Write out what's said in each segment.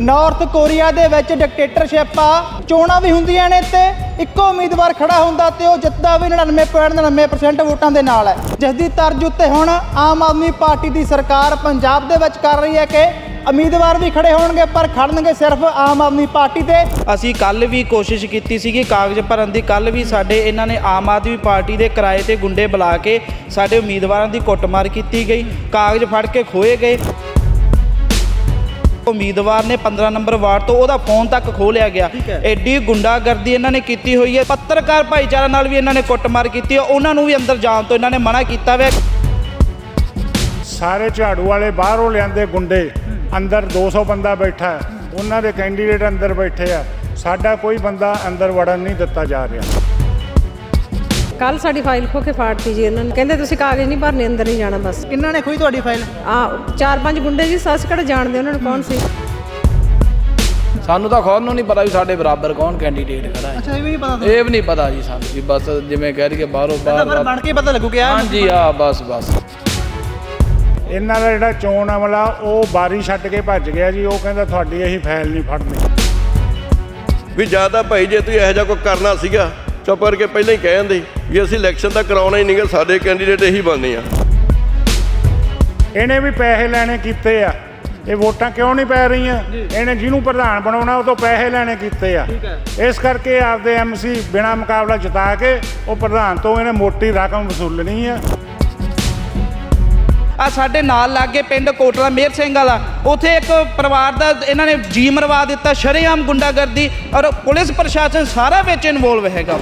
North Korea ਦੇ ਵਿੱਚ dictatorship ਆ। ਚੋਣਾਂ ਵੀ ਹੁੰਦੀਆਂ ਨੇ ਤੇ ਇੱਕੋ ਉਮੀਦਵਾਰ ਖੜਾ ਹੁੰਦਾ ਤੇ ਉਹ ਜਿੱਤਦਾ ਵੀ 99.99% ਵੋਟਾਂ ਦੇ ਨਾਲ। ਹੈ ਜਿਸ ਦੀ ਤਰਜ ਉੱਤੇ ਹੁਣ ਆਮ ਆਦਮੀ ਪਾਰਟੀ ਦੀ ਸਰਕਾਰ ਪੰਜਾਬ ਦੇ ਵਿੱਚ ਕਰ ਰਹੀ ਹੈ ਕਿ ਉਮੀਦਵਾਰ ਵੀ ਖੜੇ ਹੋਣਗੇ, ਪਰ ਖੜਨਗੇ ਸਿਰਫ ਆਮ ਆਦਮੀ ਪਾਰਟੀ ਦੇ। ਅਸੀਂ ਕੱਲ ਵੀ ਕੋਸ਼ਿਸ਼ ਕੀਤੀ ਸੀਗੀ ਕਾਗਜ਼ ਭਰਨ ਦੀ। ਕੱਲ ਵੀ ਸਾਡੇ ਇਹਨਾਂ ਨੇ ਆਮ ਆਦਮੀ ਪਾਰਟੀ ਦੇ ਕਿਰਾਏ ਤੇ ਗੁੰਡੇ ਬੁਲਾ ਕੇ ਸਾਡੇ ਉਮੀਦਵਾਰਾਂ ਦੀ ਕੁੱਟਮਾਰ ਕੀਤੀ ਗਈ। ਕਾਗਜ਼ ਫੜ ਕੇ ਖੋਏ ਗਏ। ਉਮੀਦਵਾਰ ਨੇ 15 ਨੰਬਰ ਵਾਰਡ ਤੋਂ ਉਹਦਾ ਫੋਨ ਤੱਕ ਖੋਹ ਲਿਆ ਗਿਆ। ਐਡੀ ਗੁੰਡਾਗਰਦੀ ਇਹਨਾਂ ਨੇ ਕੀਤੀ ਹੋਈ ਹੈ। ਪੱਤਰਕਾਰ ਭਾਈਚਾਰਾ ਨਾਲ ਵੀ ਇਹਨਾਂ ਨੇ ਕੁੱਟਮਾਰ ਕੀਤੀ ਹੈ। ਉਹਨਾਂ ਨੂੰ ਵੀ ਅੰਦਰ ਜਾਣ ਤੋਂ ਇਹਨਾਂ ਨੇ ਮਨਾ ਕੀਤਾ ਹੋਇਆ। ਸਾਰੇ ਝਾੜੂ ਵਾਲੇ ਬਾਹਰੋਂ ਲਿਆਂਦੇ ਗੁੰਡੇ। ਅੰਦਰ 200 ਬੰਦਾ ਬੈਠਾ ਹੈ। ਉਹਨਾਂ ਦੇ ਕੈਂਡੀਡੇਟ ਅੰਦਰ ਬੈਠੇ ਆ। ਸਾਡਾ ਕੋਈ ਬੰਦਾ ਅੰਦਰ ਵੜਨ ਨਹੀਂ ਦਿੱਤਾ ਜਾ ਰਿਹਾ। ਕੱਲ ਸਾਡੀ ਫਾਈਲ ਖੋ ਕੇ ਫਾੜਤੀ ਜੀ ਇਹਨਾਂ ਨੇ। ਕਹਿੰਦੇ ਤੁਸੀਂ ਕਾਗਜ਼ ਨਹੀਂ ਭਰਨੇ ਅੰਦਰ ਨਹੀਂ ਜਾਣਾ ਬਸ। ਕਿੰਨਾਂ ਨੇ ਖੋਈ ਤੁਹਾਡੀ ਫਾਈਲ? ਆ ਚਾਰ ਪੰਜ ਗੁੰਡੇ ਜੀ ਸੱਸ ਕਿਹੜਾ ਜਾਣਦੇ ਉਹਨਾਂ ਨੂੰ ਕੌਣ ਸੀ? ਸਾਨੂੰ ਤਾਂ ਖੁਦ ਨੂੰ ਨਹੀਂ ਪਤਾ ਵੀ ਸਾਡੇ ਬਰਾਬਰ ਕੌਣ ਕੈਂਡੀਡੇਟ ਖੜਾ ਹੈ। ਅੱਛਾ ਇਹ ਵੀ ਨਹੀਂ ਪਤਾ ਇਹ ਵੀ ਨਹੀਂ ਪਤਾ ਜੀ ਸਾਨੂੰ ਜੀ ਬਸ ਜਿਵੇਂ ਕਹਿ ਰਹੀਏ ਬਾਹਰੋਂ ਤਾਂ ਬਾਹਰ ਫਿਰ ਬਣ ਕੇ ਪਤਾ ਲੱਗੂ ਕਿ ਆ ਹਾਂਜੀ ਆ ਬਸ ਬਸ। ਇਹਨਾਂ ਦਾ ਜਿਹੜਾ ਚੋਣ ਅਮਲਾ ਉਹ ਬਾਰੀ ਛੱਡ ਕੇ ਭੱਜ ਗਿਆ ਜੀ। ਉਹ ਕਹਿੰਦਾ ਤੁਹਾਡੀ ਅਸੀਂ ਫਾਈਲ ਨਹੀਂ ਫੜਨੀ। ਵੀ ਜ਼ਿਆਦਾ ਭਾਈ ਜੇ ਤੁਸੀਂ ਇਹੋ ਜਿਹਾ ਕੋਈ ਕਰਨਾ ਸੀਗਾ ਚੁੱਪ ਕਰਕੇ ਪਹਿਲਾਂ ਹੀ ਕਹਿ ਜਾਂਦੇ ਵੀ ਅਸੀਂ ਇਲੈਕਸ਼ਨ ਤਾਂ ਕਰਾਉਣਾ ਹੀ ਨਹੀਂਗਾ ਸਾਡੇ ਕੈਂਡੀਡੇਟ ਇਹੀ ਬਣਨੇ ਆ। ਇਹਨੇ ਵੀ ਪੈਸੇ ਲੈਣੇ ਕੀਤੇ ਆ। ਇਹ ਵੋਟਾਂ ਕਿਉਂ ਨਹੀਂ ਪੈ ਰਹੀਆਂ? ਇਹਨੇ ਜਿਹਨੂੰ ਪ੍ਰਧਾਨ ਬਣਾਉਣਾ ਉਹ ਤੋਂ ਪੈਸੇ ਲੈਣੇ ਕੀਤੇ ਆ। ਇਸ ਕਰਕੇ ਆਪਦੇ ਐਮਸੀ ਬਿਨਾ ਮੁਕਾਬਲਾ ਜਿਤਾ ਕੇ ਉਹ ਪ੍ਰਧਾਨ ਤੋਂ ਇਹਨੇ ਮੋਟੀ ਰਕਮ ਵਸੂਲਣੀ ਆ। ਆ ਸਾਡੇ ਨਾਲ ਲਾਗੇ ਪਿੰਡ ਕੋਟਲਾ ਮੇਰ ਸਿੰਘ ਵਾਲਾ। ਉਥੇ ਇੱਕ ਪਰਿਵਾਰ ਦਾ ਇਹਨਾਂ ਨੇ ਜੀ ਮਰਵਾ ਦਿੱਤਾ, ਸ਼ਰੇਆਮ ਗੁੰਡਾਗਰਦੀ ਔਰ ਪੁਲਿਸ ਪ੍ਰਸ਼ਾਸਨ ਸਾਰਾ ਵਿੱਚ ਇਨਵੋਲਵ ਹੈਗਾ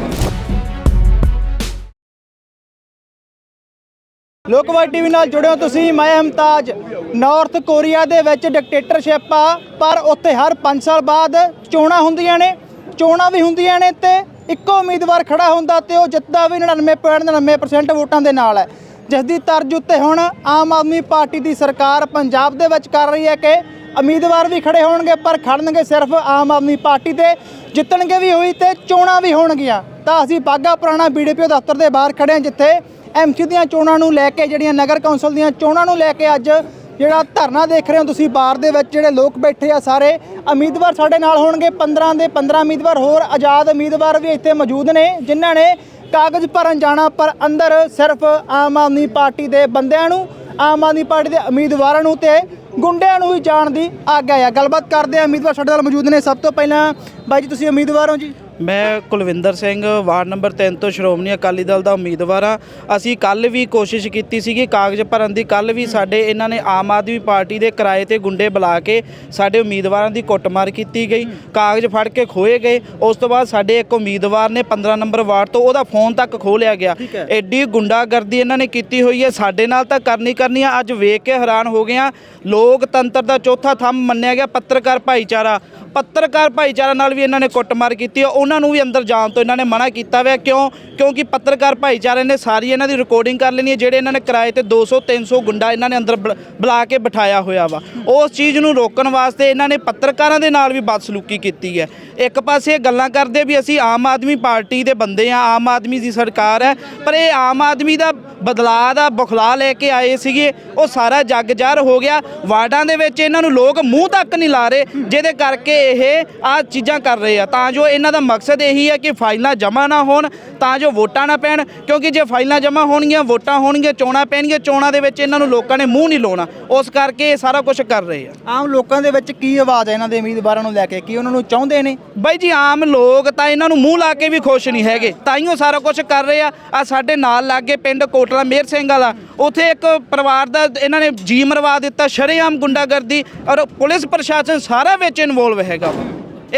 ਲੋਕਵਾਈ ਟੀਵੀ ਨਾਲ ਜੁੜੇ ਹੋ ਤੁਸੀਂ, ਮੈਂ ਹਮਤਾਜ। ਨਾਰਥ ਕੋਰੀਆ ਦੇ ਵਿੱਚ ਡਿਕਟੇਟਰਸ਼ਿਪ ਆ, ਪਰ ਉੱਥੇ ਹਰ 5 ਸਾਲ ਬਾਅਦ ਚੋਣਾਂ ਹੁੰਦੀਆਂ ਨੇ। ਚੋਣਾਂ ਵੀ ਹੁੰਦੀਆਂ ਨੇ ਤੇ ਇੱਕੋ ਉਮੀਦਵਾਰ ਖੜਾ ਹੁੰਦਾ ਤੇ ਉਹ ਜਿੱਤਦਾ ਵੀ 99.99% ਵੋਟਾਂ ਦੇ ਨਾਲ ਹੈ। ਜਿਸ ਦੀ ਤਰਜ ਉੱਤੇ ਹੁਣ ਆਮ ਆਦਮੀ ਪਾਰਟੀ ਦੀ ਸਰਕਾਰ ਪੰਜਾਬ ਦੇ ਵਿੱਚ ਕਰ ਰਹੀ ਹੈ ਕਿ ਉਮੀਦਵਾਰ ਵੀ ਖੜੇ ਹੋਣਗੇ, ਪਰ ਖੜਨਗੇ ਸਿਰਫ ਆਮ ਆਦਮੀ ਪਾਰਟੀ ਦੇ। ਜਿੱਤਣਗੇ ਵੀ ਹੋਈ ਤੇ ਚੋਣਾਂ ਵੀ ਹੋਣਗੀਆਂ। ਤਾਂ ਅਸੀਂ ਬਾਗਾ ਪੁਰਾਣਾ ਬੀਡੀਪੀਓ ਦਫ਼ਤਰ ਦੇ ਬਾਹਰ ਖੜੇ ਹਾਂ, ਜਿੱਥੇ ਐਮਸੀ ਦੀਆਂ ਚੋਣਾਂ ਨੂੰ ਲੈ ਕੇ ਜਿਹੜੀਆਂ ਨਗਰ ਕੌਂਸਲ ਦੀਆਂ ਚੋਣਾਂ ਨੂੰ ਲੈ ਕੇ ਅੱਜ ਜਿਹੜਾ ਧਰਨਾ ਦੇਖ ਰਹੇ ਹੋ ਤੁਸੀਂ ਬਾਰ ਦੇ ਵਿੱਚ, ਜਿਹੜੇ ਲੋਕ ਬੈਠੇ ਆ ਸਾਰੇ, ਉਮੀਦਵਾਰ ਸਾਡੇ ਨਾਲ ਹੋਣਗੇ। 15 ਦੇ 15 ਉਮੀਦਵਾਰ ਹੋਰ ਆਜ਼ਾਦ ਉਮੀਦਵਾਰ ਵੀ ਇੱਥੇ ਮੌਜੂਦ ਨੇ, ਜਿਨ੍ਹਾਂ ਨੇ ਕਾਗਜ਼ ਭਰਨ ਜਾਣਾ, ਪਰ ਅੰਦਰ ਸਿਰਫ ਆਮ ਆਦਮੀ ਪਾਰਟੀ ਦੇ ਬੰਦਿਆਂ ਨੂੰ, ਆਮ ਆਦਮੀ ਪਾਰਟੀ ਦੇ ਉਮੀਦਵਾਰਾਂ ਨੂੰ ਤੇ ਗੁੰਡਿਆਂ ਨੂੰ ਹੀ ਜਾਣ ਦੀ ਆਗਿਆ ਆ। ਗੱਲਬਾਤ ਕਰਦੇ ਆ ਉਮੀਦਵਾਰ ਸਾਡੇ ਨਾਲ ਮੌਜੂਦ ਨੇ। ਸਭ ਤੋਂ ਪਹਿਲਾਂ ਬਾਈ ਜੀ, ਤੁਸੀਂ ਉਮੀਦਵਾਰ ਹੋ ਜੀ? ਮੈਂ ਕੁਲਵਿੰਦਰ ਸਿੰਘ ਵਾਰਡ ਨੰਬਰ 3 ਤੋਂ ਸ਼੍ਰੋਮਣੀ ਅਕਾਲੀ ਦਲ ਦਾ ਉਮੀਦਵਾਰ ਆ ਅਸੀਂ ਕੱਲ ਵੀ ਕੋਸ਼ਿਸ਼ ਕੀਤੀ ਸੀਗੀ ਕਾਗਜ਼ ਭਰਨ ਦੀ। ਕੱਲ ਵੀ ਸਾਡੇ ਇਹਨਾਂ ਨੇ ਆਮ ਆਦਮੀ ਪਾਰਟੀ ਦੇ ਕਿਰਾਏ ਤੇ ਗੁੰਡੇ ਬੁਲਾ ਕੇ ਸਾਡੇ ਉਮੀਦਵਾਰਾਂ ਦੀ ਕੁੱਟਮਾਰ ਕੀਤੀ ਗਈ। ਕਾਗਜ਼ ਫੜ ਕੇ ਖੋਏ ਗਏ। ਉਸ ਤੋਂ ਬਾਅਦ ਸਾਡੇ ਇੱਕ ਉਮੀਦਵਾਰ ਨੇ 15 ਨੰਬਰ ਵਾਰਡ ਤੋਂ ਉਹਦਾ ਫੋਨ ਤੱਕ ਖੋਹ ਲਿਆ ਗਿਆ ਐਡੀ ਗੁੰਡਾਗਰਦੀ ਇਹਨਾਂ ਨੇ ਕੀਤੀ ਹੋਈ ਹੈ। ਸਾਡੇ ਨਾਲ ਤਾਂ ਕਰਨੀ ਕਰਨੀ ਆ। ਅੱਜ ਵੇਖ ਕੇ ਹੈਰਾਨ ਹੋ ਗਏ ਆ। ਲੋਕਤੰਤਰ ਦਾ ਚੌਥਾ ਥੰਮ ਮੰਨਿਆ ਗਿਆ ਪੱਤਰਕਾਰ ਭਾਈਚਾਰਾ। ਪੱਤਰਕਾਰ ਭਾਈਚਾਰਾ ਨਾਲ ਵੀ ਇਹਨਾਂ ਨੇ ਕੁੱਟਮਾਰ ਕੀਤੀ ਹੈ ਉਹਨਾਂ ਨੂੰ ਵੀ ਅੰਦਰ ਜਾਣ ਤੋਂ ਇਹਨਾਂ ਨੇ ਮਨਾ ਕੀਤਾ ਹੋਇਆ ਕਿਉਂ? ਕਿਉਂਕਿ ਪੱਤਰਕਾਰ ਭਾਈਚਾਰੇ ਨੇ ਸਾਰੀ ਇਹਨਾਂ ਦੀ ਰਿਕਾਰਡਿੰਗ ਕਰ ਲੈਣੀ ਹੈ, ਜਿਹੜੇ ਇਹਨਾਂ ਨੇ ਕਿਰਾਏ ਤੇ 200 300 ਗੁੰਡਾ ਇਹਨਾਂ ਨੇ ਅੰਦਰ ਬੁਲਾ- ਕੇ ਬਿਠਾਇਆ ਹੋਇਆ ਵਾ। ਉਸ ਚੀਜ਼ ਨੂੰ ਰੋਕਣ ਵਾਸਤੇ ਇਹਨਾਂ ਨੇ ਪੱਤਰਕਾਰਾਂ ਦੇ ਨਾਲ ਵੀ ਬਦਸਲੂਕੀ ਕੀਤੀ ਹੈ। ਇੱਕ ਪਾਸੇ ਇਹ ਗੱਲਾਂ ਕਰਦੇ ਵੀ ਅਸੀਂ ਆਮ ਆਦਮੀ ਪਾਰਟੀ ਦੇ ਬੰਦੇ ਆ ਆਮ ਆਦਮੀ ਦੀ ਸਰਕਾਰ ਹੈ, ਪਰ ਇਹ ਆਮ ਆਦਮੀ ਦਾ ਬਦਲਾਅ ਦਾ ਬੁਖਲਾ ਲੈ ਕੇ ਆਏ ਸੀਗੇ। ਉਹ ਸਾਰਾ ਜੱਗ ਜ਼ਾਹਰ ਹੋ ਗਿਆ। ਵਾਰਡਾਂ ਦੇ ਵਿੱਚ ਇਹਨਾਂ ਨੂੰ ਲੋਕ ਮੂੰਹ ਤੱਕ ਨਹੀਂ ਲਾ ਰਹੇ, ਜਿਹਦੇ ਕਰਕੇ ਇਹ ਆ ਚੀਜ਼ਾਂ ਕਰ ਰਹੇ ਆ। ਤਾਂ ਜੋ ਇਹਨਾਂ ਦਾ ਮਕਸਦ ਇਹੀ ਹੈ ਕਿ ਫਾਈਲਾਂ ਜਮ੍ਹਾਂ ਨਾ ਹੋਣ ਤਾਂ ਜੋ ਵੋਟਾਂ ਨਾ ਪੈਣ ਕਿਉਂਕਿ ਜੇ ਫਾਈਲਾਂ ਜਮ੍ਹਾਂ ਹੋਣਗੀਆਂ ਵੋਟਾਂ ਹੋਣਗੀਆਂ ਚੋਣਾਂ ਪੈਣਗੀਆਂ ਚੋਣਾਂ ਦੇ ਵਿੱਚ ਇਹਨਾਂ ਨੂੰ ਲੋਕਾਂ ਨੇ ਮੂੰਹ ਨਹੀਂ ਲਾਉਣਾ। ਉਸ ਕਰਕੇ ਇਹ ਸਾਰਾ ਕੁਝ ਕਰ ਰਹੇ ਆ। ਆਮ ਲੋਕਾਂ ਦੇ ਵਿੱਚ ਕੀ ਆਵਾਜ਼ ਹੈ ਇਹਨਾਂ ਦੇ ਉਮੀਦਵਾਰਾਂ ਨੂੰ ਲੈ ਕੇ? ਕੀ ਉਹਨਾਂ ਨੂੰ ਚਾਹੁੰਦੇ ਨੇ? ਬਾਈ ਜੀ ਆਮ ਲੋਕ ਤਾਂ ਇਹਨਾਂ ਨੂੰ ਮੂੰਹ ਲਾ ਕੇ ਵੀ ਖੁਸ਼ ਨਹੀਂ ਹੈਗੇ। ਤਾਈਓ ਸਾਰਾ ਕੁਝ ਕਰ ਰਹੇ ਆ। ਆ ਸਾਡੇ ਨਾਲ ਲਾਗੇ ਪਿੰਡ ਕੋਟਲਾ ਮੇਰ ਸਿੰਘ ਵਾਲਾ ਉਥੇ ਇੱਕ ਪਰਿਵਾਰ ਦਾ ਇਹਨਾਂ ਨੇ ਜੀ ਮਰਵਾ ਦਿੱਤਾ ਸ਼ਰੇਆਮ ਗੁੰਡਾਗਰਦੀ ਔਰ ਪੁਲਿਸ ਪ੍ਰਸ਼ਾਸਨ ਸਾਰਾ ਵਿੱਚ ਇਨਵੋਲਵ ਹੈਗਾ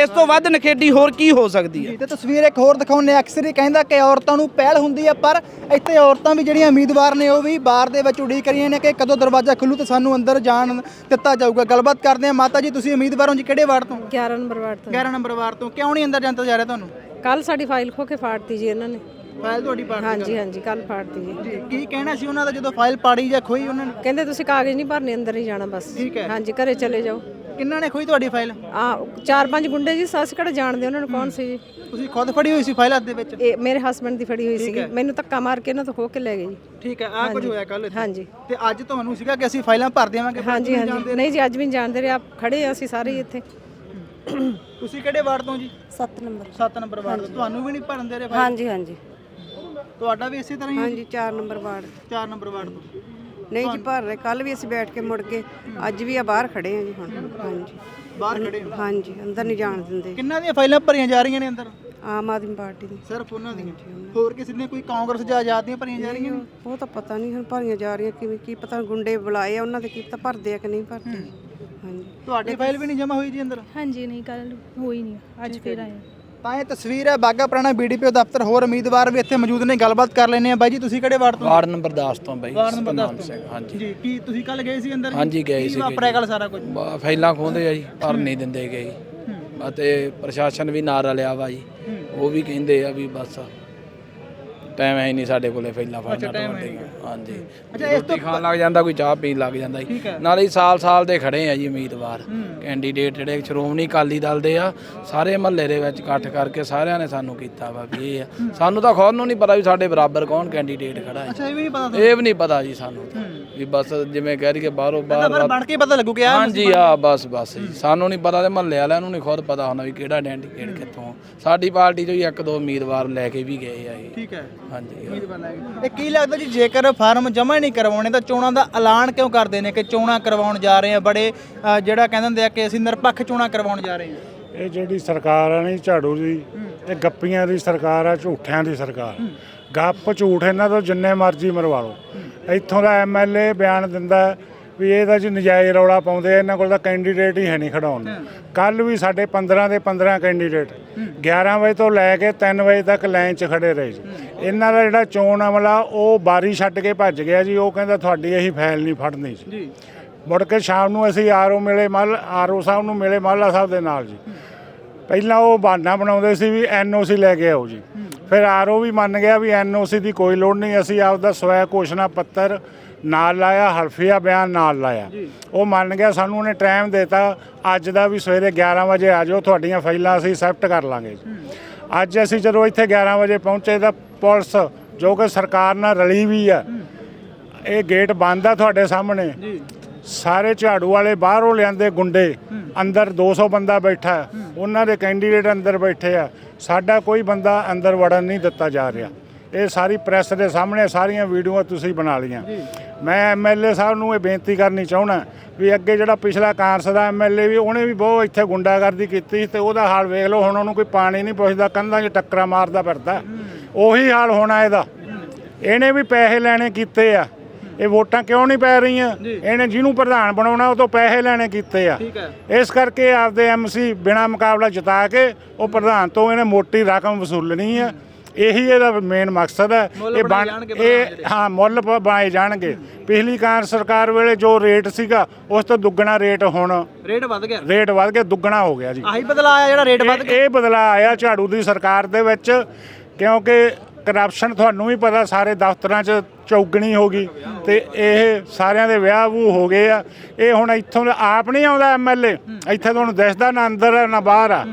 ਇਸ ਤੋਂ ਵੱਧ ਨਖੇੜੀ ਹੋਰ ਕੀ ਹੋ ਸਕਦੀ ਹੈ? ਤੇ ਤਸਵੀਰ ਇੱਕ ਹੋਰ ਦਿਖਾਉਂਦੇ ਹਾਂ। ਅਕਸਰ ਹੀ ਕਹਿੰਦਾ ਕਿ ਔਰਤਾਂ ਨੂੰ ਪਹਿਲ ਹੁੰਦੀ ਹੈ ਪਰ ਇੱਥੇ ਔਰਤਾਂ ਵੀ ਜਿਹੜੀਆਂ ਉਮੀਦਵਾਰ ਨੇ ਉਹ ਵੀ ਬਾਹਰ ਦੇ ਵਿੱਚ ਉਡੀਕ ਰਹੀਆਂ ਨੇ ਕਿ ਕਦੋਂ ਦਰਵਾਜ਼ਾ ਖੁੱਲੂ ਤੇ ਸਾਨੂੰ ਅੰਦਰ ਜਾਣ ਦਿੱਤਾ ਜਾਊਗਾ। ਗੱਲਬਾਤ ਕਰਦੇ ਹਾਂ। ਮਾਤਾ ਜੀ ਤੁਸੀਂ ਉਮੀਦਵਾਰ ਹੋ ਜੀ ਕਿਹੜੇ ਵਾਰਡ ਤੋਂ? 11 ਨੰਬਰ ਵਾਰਡ ਤੋਂ। 11 ਨੰਬਰ ਵਾਰਡ ਤੋਂ। ਕਿਉਂ ਨਹੀਂ ਅੰਦਰ ਜਾਂਦਾ ਜਾ ਰਿਹਾ ਤੁਹਾਨੂੰ? ਕੱਲ ਸਾਡੀ ਫਾਈਲ ਖੋ ਕੇ ਫਾੜਤੀ ਜੀ ਇਹਨਾਂ ਨੇ। ਫਾਈਲ ਤੁਹਾਡੀ ਪਾਰਟੀ ਹਾਂਜੀ ਹਾਂਜੀ ਕੱਲ ਫਾੜਤੀ ਜੀ। ਜੀ ਕੀ ਕਹਿਣਾ ਸੀ ਉਹਨਾਂ ਦਾ ਜਦੋਂ ਫਾਈਲ ਪਾੜੀ ਜਾਂ ਖੋਈ ਉਹਨਾਂ ਨੇ? ਕਹਿੰਦੇ ਤੁਸੀਂ ਕਾਗਜ਼ ਨਹੀਂ ਭਰਨੇ ਅੰਦਰ ਨਹੀਂ ਜਾਣਾ ਬਸ। ਠੀਕ ਹੈ। ਹਾਂਜੀ ਘਰੇ ਚਲੇ ਜਾਓ। ਕਿੰਨਾਂ ਨੇ ਖੋਈ ਤੁਹਾਡੀ ਫਾਈਲ? ਆ ਚਾਰ ਪੰਜ ਗੁੰਡੇ ਜੀ ਸੱਸ ਕਿਹੜਾ ਜਾਣਦੇ ਉਹਨਾਂ ਨੂੰ ਕੌਣ ਸੀ ਜੀ? ਤੁਸੀਂ ਖੁਦ ਫੜੀ ਹੋਈ ਸੀ ਫਾਈਲ ਹੱਥ ਦੇ ਵਿੱਚ? ਇਹ ਮੇਰੇ ਹਸਬੰਡ ਦੀ ਫੜੀ ਹੋਈ ਸੀ ਮੈਨੂੰ ਧੱਕਾ ਮਾਰ ਕੇ ਇਹਨਾਂ ਤੋਂ ਖੋ ਕੇ ਲੈ ਗਏ ਜੀ। ਠੀਕ ਹੈ ਆਹ ਕੁਝ ਹੋਇਆ ਕੱਲ ਹਾਂਜੀ। ਤੇ ਅੱਜ ਤੁਹਾਨੂੰ ਸੀਗਾ ਕਿ ਅਸੀਂ ਫਾਈਲਾਂ ਭਰ ਦੇਵਾਂਗੇ ਹਾਂਜੀ ਹਾਂਜੀ। ਨਹੀਂ ਜੀ ਅੱਜ ਵੀ ਨਹੀਂ ਜਾਣਦੇ ਰਹੇ। ਆਪ ਖੜੇ ਆ ਅਸੀਂ ਸਾਰੇ ਹੀ ਇੱਥੇ। ਤੁਸੀਂ ਕਿਹੜੇ ਵਾਰਡ ਤੋਂ ਜੀ? 7 ਨੰਬਰ। 7 ਨੰਬਰ ਵਾਰਡ ਤੋਂ। ਤੁਹਾਨੂੰ ਵੀ ਨਹੀਂ ਭਰਨ ਦੇ ਰਹੇ ਹਾਂਜੀ ਹਾਂਜੀ। ਤੁਹਾਡਾ ਵੀ ਇਸੇ ਤਰ੍ਹਾਂ ਹੀ ਹਾਂਜੀ 4 ਨੰਬਰ ਵਾਰਡ। 4 ਨੰਬਰ ਵਾਰਡ ਤੋਂ। ਨਹੀਂ ਜੀ ਭਰ ਰਹੇ। ਕੱਲ ਵੀ ਅਸੀਂ ਬੈਠ ਕੇ ਮੁੜ ਕੇ ਅੱਜ ਵੀ ਆ ਬਾਹਰ ਖੜੇ ਆ ਜੀ ਹੁਣ। ਹਾਂਜੀ। ਬਾਹਰ ਖੜੇ ਹੋ? ਹਾਂਜੀ ਅੰਦਰ ਨਹੀਂ ਜਾਣ ਦਿੰਦੇ। ਕਿੰਨਾਂ ਦੀਆਂ ਫਾਈਲਾਂ ਭਰੀਆਂ ਜਾ ਰਹੀਆਂ ਨੇ ਅੰਦਰ? ਆਮ ਆਦਮੀ ਪਾਰਟੀ ਦੀ। ਸਿਰਫ ਉਹਨਾਂ ਦੀਆਂ। ਹੋਰ ਕਿਸੇ ਨੇ ਕੋਈ ਕਾਂਗਰਸ ਜਾਂ ਆਜ਼ਾਦ ਦੀਆਂ ਭਰੀਆਂ ਜਾ ਰਹੀਆਂ ਨੇ? ਉਹ ਤਾਂ ਪਤਾ ਨਹੀਂ ਹੁਣ ਭਰੀਆਂ ਜਾ ਰਹੀਆਂ ਕਿਵੇਂ ਕੀ ਪਤਾ ਗੁੰਡੇ ਬੁਲਾਏ ਆ ਉਹਨਾਂ ਦੇ ਕੀ ਪਤਾ ਭਰਦੇ ਆ ਕਿ ਨਹੀਂ ਭਰਦੇ। ਹਾਂਜੀ। ਤੁਹਾਡੀ ਫਾਈਲ ਵੀ ਨਹੀਂ ਜਮ੍ਹਾਂ ਹੋਈ ਜੀ ਅੰਦਰ? ਹਾਂਜੀ ਨਹੀਂ ਕੱਲ ਹੋਈ ਨਹੀਂ। ਅੱਜ ਫੇਰ ਆਏ ਤਾਂ ਇਹ ਤਸਵੀਰ ਹੈ। ਬਾਗਾ ਪੁਰਾਣਾ ਬੀਡੀਪੀਓ ਦਫ਼ਤਰ ਹੋਰ ਉਮੀਦਵਾਰ ਵੀ ਇੱਥੇ ਮੌਜੂਦ ਨੇ। ਗੱਲਬਾਤ ਕਰ ਲੈਣੇ ਆ ਬਾਈ ਜੀ ਤੁਸੀਂ ਕਿਹੜੇ ਵਾਰਡ ਤੋਂ? ਵਾਰਡ ਨੰਬਰ 10 ਤੋਂ ਬਈ ਵਾਰਡ ਨੰਬਰ ਸਤਨਾਮ 10 ਸਿੰਘ ਹਾਂਜੀ। ਜੀ ਕੀ ਤੁਸੀਂ ਕੱਲ ਗਏ ਸੀ ਅੰਦਰ? ਹਾਂਜੀ, ਗਏ ਕੀ ਸੀਗੇ ਵਾਪਰਿਆ ਕੱਲ ਸਾਰਾ ਕੁਝ? ਫਾਈਲਾਂ ਖੋਹਦੇ ਆ ਜੀ ਪਰ ਨਹੀਂ ਦਿੰਦੇ ਗਏ। ਅਤੇ ਪ੍ਰਸ਼ਾਸਨ ਵੀ ਨਾਲ ਰਲਿਆ ਵਾ ਜੀ। ਉਹ ਵੀ ਕਹਿੰਦੇ ਆ ਵੀ ਬਸ ਟਾਈਮ ਹੈ ਨਹੀਂ ਸਾਡੇ ਕੋਲੇ ਫਾਈਲਾਂ ਫੜਨਾ ਤੁਹਾਡੇ ਹਾਂਜੀ। ਅੱਛਾ, ਇਸ ਰੋਟੀ ਖਾਣ ਲੱਗ ਜਾਂਦਾ ਕੋਈ ਚਾਹ ਪੀਣ ਲੱਗ ਜਾਂਦਾ ਜੀ। ਹੈ। ਨਾਲੇ ਹੀ ਸਾਲ ਸਾਲ ਦੇ ਖੜੇ ਆ ਜੀ ਉਮੀਦਵਾਰ। ਕੈਂਡੀਡੇਟ ਜਿਹੜੇ ਸ਼੍ਰੋਮਣੀ ਅਕਾਲੀ ਦਲ ਦੇ ਆ ਸਾਰੇ ਮਹੱਲੇ ਦੇ ਵਿੱਚ ਇਕੱਠ ਕਰਕੇ ਸਾਰਿਆਂ ਨੇ ਸਾਨੂੰ ਕੀਤਾ ਵਾ ਵੀ ਇਹ ਆ। ਸਾਨੂੰ ਤਾਂ ਖੁਦ ਨੂੰ ਨਹੀਂ ਪਤਾ ਵੀ ਸਾਡੇ ਬਰਾਬਰ ਕੌਣ ਕੈਂਡੀਡੇਟ ਖੜਾ ਹੈ। ਅੱਛਾ ਇਹ ਵੀ ਨਹੀਂ ਪਤਾ ਇਹ ਵੀ ਨਹੀਂ ਪਤਾ ਜੀ ਸਾਨੂੰ ਤਾਂ। ਵੀ ਬਸ ਜਿਵੇਂ ਕਹਿ ਰਹੀਏ ਬਾਹਰੋਂ ਤਾਂ ਬਾਹਰ ਫਿਰ ਬਣ ਕੇ ਪਤਾ ਲੱਗੂ ਕਿ ਆ ਹਾਂਜੀ ਆ ਬਸ ਬਸ ਜੀ। ਸਾਨੂੰ ਨਹੀਂ ਪਤਾ ਤੇ ਮਹੱਲੇ ਵਾਲਿਆਂ ਨੂੰ ਨਹੀਂ ਖੁਦ ਪਤਾ ਹੁੰਦਾ ਵੀ ਕਿਹੜਾ ਡੈਂਡੀਕੇਟ ਕਿੱਥੋਂ ਸਾਡੀ ਪਾਰਟੀ ਚੋਂ ਹੀ ਇੱਕ ਦੋ ਉਮੀਦਵਾਰ ਲੈ ਕੇ ਵੀ ਗਏ ਆ ਇਹ। ਠੀਕ ਹੈ। ਹਾਂਜੀ। ਇਹ ਕੀ ਲੱਗਦਾ ਜੀ ਜੇਕਰ ਫਾਰਮ ਜਮ੍ਹਾਂ ਨਹੀਂ ਕਰਵਾਉਣੇ ਤਾਂ ਚੋਣਾਂ ਦਾ ਐਲਾਨ ਕਿਉਂ ਕਰਦੇ ਨੇ ਕਿ ਚੋਣਾਂ ਕਰਵਾਉਣ ਜਾ ਰਹੇ ਆ? ਬੜੇ ਅ, ਜਿਹੜਾ ਕਹਿੰਦੇ ਹੁੰਦੇ ਆ ਕਿ ਅਸੀਂ ਨਿਰਪੱਖ ਚੋਣਾਂ ਕਰਵਾਉਣ ਜਾ ਰਹੇ ਹਾਂ ਇਹ ਜਿਹੜੀ ਸਰਕਾਰ ਆ ਨਹੀਂ ਝਾੜੂ ਦੀ ਇਹ ਗੱਪੀਆਂ ਦੀ ਸਰਕਾਰ ਆ ਝੂਠਿਆਂ ਦੀ ਸਰਕਾਰ। ਗੱਪ ਝੂਠ ਇਹਨਾਂ ਤੋਂ ਜਿੰਨੇ ਮਰਜ਼ੀ ਮਰਵਾ ਲਓ। ਇੱਥੋਂ ਦਾ ਐਮਐਲਏ ਬਿਆਨ ਦਿੰਦਾ ਹੈ ਵੀ ਇਹਦਾ ਜੀ ਨਜਾਇਜ਼ ਰੌਲਾ ਪਾਉਂਦੇ ਆ ਇਹਨਾਂ ਕੋਲ ਤਾਂ ਕੈਂਡੀਡੇਟ ਹੀ ਹੈ ਨਹੀਂ ਖੜਾਉਣ ਨੂੰ। ਕੱਲ ਵੀ ਸਾਡੇ 15 ਦੇ 15 ਕੈਂਡੀਡੇਟ 11 ਵਜੇ ਤੋਂ ਲੈ ਕੇ 3 ਵਜੇ ਤੱਕ ਲਾਈਨ 'ਚ ਖੜੇ ਰਹੇ ਜੀ। ਇਹਨਾਂ ਦਾ ਜਿਹੜਾ ਚੋਣ ਅਮਲਾ ਉਹ ਬਾਰੀ ਛੱਡ ਕੇ ਭੱਜ ਗਿਆ ਜੀ। ਉਹ ਕਹਿੰਦਾ ਤੁਹਾਡੀ ਇਹੀ ਫਾਈਲ ਨਹੀਂ ਫੜਨੀ ਜੀ। ਮੁੜ ਕੇ ਸ਼ਾਮ ਨੂੰ ਅਸੀਂ ਆਰਓ ਮਿਲੇ ਮੱਲ ਆਰਓ ਸਾਹਿਬ ਨੂੰ ਮਿਲੇ ਮਾਲਾ ਸਾਹਿਬ ਦੇ ਨਾਲ ਜੀ। ਪਹਿਲਾਂ ਉਹ ਬਹਾਨਾ ਬਣਾਉਂਦੇ ਸੀ ਵੀ ਐਨਓਸੀ ਲੈ ਕੇ ਆਓ ਜੀ। ਫਿਰ ਆਰਓ ਵੀ ਮੰਨ ਗਿਆ ਵੀ ਐਨਓਸੀ ਦੀ ਕੋਈ ਲੋੜ ਨਹੀਂ ਅਸੀਂ ਆਪਦਾ ਸਵੈ ਘੋਸ਼ਣਾ ਪੱਤਰ ਨਾਲ ਲਾਇਆ ਹਲਫੀਆ ਬਿਆਨ ਨਾਲ ਲਾਇਆ। ਉਹ ਮੰਨ ਗਿਆ ਸਾਨੂੰ ਉਹਨੇ ਟਾਈਮ ਦਿੱਤਾ ਅੱਜ ਦਾ ਵੀ ਸਵੇਰੇ 11 ਵਜੇ ਆ ਜਾਓ ਤੁਹਾਡੀਆਂ ਫਾਈਲਾਂ ਅਸੀਂ ਐਕਸੈਪਟ ਕਰ ਲਾਂਗੇ ਜੀ। ਅੱਜ ਅਸੀਂ ਜਦੋਂ ਇੱਥੇ 11 ਵਜੇ ਪਹੁੰਚੇ ਤਾਂ ਪੁਲਿਸ ਜੋ ਕਿ ਸਰਕਾਰ ਨਾਲ ਰਲੀ ਵੀ ਆ ਇਹ ਗੇਟ ਬੰਦ ਆ ਤੁਹਾਡੇ ਸਾਹਮਣੇ। ਸਾਰੇ ਝਾੜੂ ਵਾਲੇ ਬਾਹਰੋਂ ਲਿਆਂਦੇ ਗੁੰਡੇ ਅੰਦਰ 200 ਬੰਦਾ ਬੈਠਾ। ਉਹਨਾਂ ਦੇ ਕੈਂਡੀਡੇਟ ਅੰਦਰ ਬੈਠੇ ਆ। ਸਾਡਾ ਕੋਈ ਬੰਦਾ ਅੰਦਰ ਵੜਨ ਨਹੀਂ ਦਿੱਤਾ ਜਾ ਰਿਹਾ। ਇਹ ਸਾਰੀ ਪ੍ਰੈਸ ਦੇ ਸਾਹਮਣੇ ਸਾਰੀਆਂ ਵੀਡੀਓਆਂ ਤੁਸੀਂ ਬਣਾ ਲਈਆਂ। ਮੈਂ ਐਮਐਲਏ ਸਾਹਿਬ ਨੂੰ ਇਹ ਬੇਨਤੀ ਕਰਨੀ ਚਾਹੁੰਦਾ ਵੀ ਅੱਗੇ ਜਿਹੜਾ ਪਿਛਲਾ ਕਾਂਗਰਸ ਦਾ ਐਮਐਲਏ ਵੀ ਉਹਨੇ ਵੀ ਬਹੁਤ ਇੱਥੇ ਗੁੰਡਾਗਰਦੀ ਕੀਤੀ ਤੇ ਉਹਦਾ ਹਾਲ ਵੇਖ ਲਓ ਹੁਣ ਉਹਨੂੰ ਕੋਈ ਪਾਣੀ ਨਹੀਂ ਪੁੱਛਦਾ ਕੰਧਾਂ 'ਚ ਟੱਕਰਾਂ ਮਾਰਦਾ ਫਿਰਦਾ। ਉਹੀ ਹਾਲ ਹੋਣਾ ਇਹਦਾ। ਇਹਨੇ ਵੀ ਪੈਸੇ ਲੈਣੇ ਕੀਤੇ ਆ। ਇਹ ਵੋਟਾਂ ਕਿਉਂ ਨਹੀਂ ਪੈ ਰਹੀਆਂ? ਇਹਨੇ ਜਿਹਨੂੰ ਪ੍ਰਧਾਨ ਬਣਾਉਣਾ ਉਹ ਤੋਂ ਪੈਸੇ ਲੈਣੇ ਕੀਤੇ ਆ। ਇਸ ਕਰਕੇ ਆਪਦੇ ਐਮਸੀ ਬਿਨਾ ਮੁਕਾਬਲਾ ਜਿਤਾ ਕੇ ਉਹ ਪ੍ਰਧਾਨ ਤੋਂ ਇਹਨੇ ਮੋਟੀ ਰਕਮ ਵਸੂਲਣੀ ਆ। ਇਹੀ ਇਹਦਾ ਮੇਨ ਮਕਸਦ ਹੈ। ਇਹ ਬਣ ਇਹ। ਹਾਂ ਮੁੱਲ ਬਣਾਏ ਜਾਣਗੇ। ਪਿਛਲੀ ਕਾਂਗਰਸ ਸਰਕਾਰ ਵੇਲੇ ਜੋ ਰੇਟ ਸੀਗਾ ਉਸ ਤੋਂ ਦੁੱਗਣਾ ਰੇਟ ਹੁਣ ਰੇਟ ਵੱਧ ਗਿਆ। ਰੇਟ ਵੱਧ ਕੇ ਦੁੱਗਣਾ ਹੋ ਗਿਆ ਜੀ। ਆਹੀ ਬਦਲਾ ਆਇਆ ਜਿਹੜਾ ਰੇਟ ਵੱਧ ਇਹ ਇਹ ਬਦਲਾਅ ਆਇਆ ਝਾੜੂ ਦੀ ਸਰਕਾਰ ਦੇ ਵਿੱਚ ਕਿਉਂਕਿ ਕਰਪਸ਼ਨ ਤੁਹਾਨੂੰ ਵੀ ਪਤਾ ਸਾਰੇ ਦਫ਼ਤਰਾਂ 'ਚ ਚੌਗਣੀ ਹੋ ਗਈ ਤੇ ਇਹ ਸਾਰਿਆਂ ਦੇ ਵਿਆਹ ਵੂ ਹੋ ਗਏ ਆ। ਇਹ ਹੁਣ ਇੱਥੋਂ ਆਪ ਨਹੀਂ ਆਉਂਦਾ ਐਮਐਲਏ ਇੱਥੇ ਤੁਹਾਨੂੰ ਦਿਸਦਾ ਨਾ ਅੰਦਰ ਆ ਨਾ ਬਾਹਰ ਆ।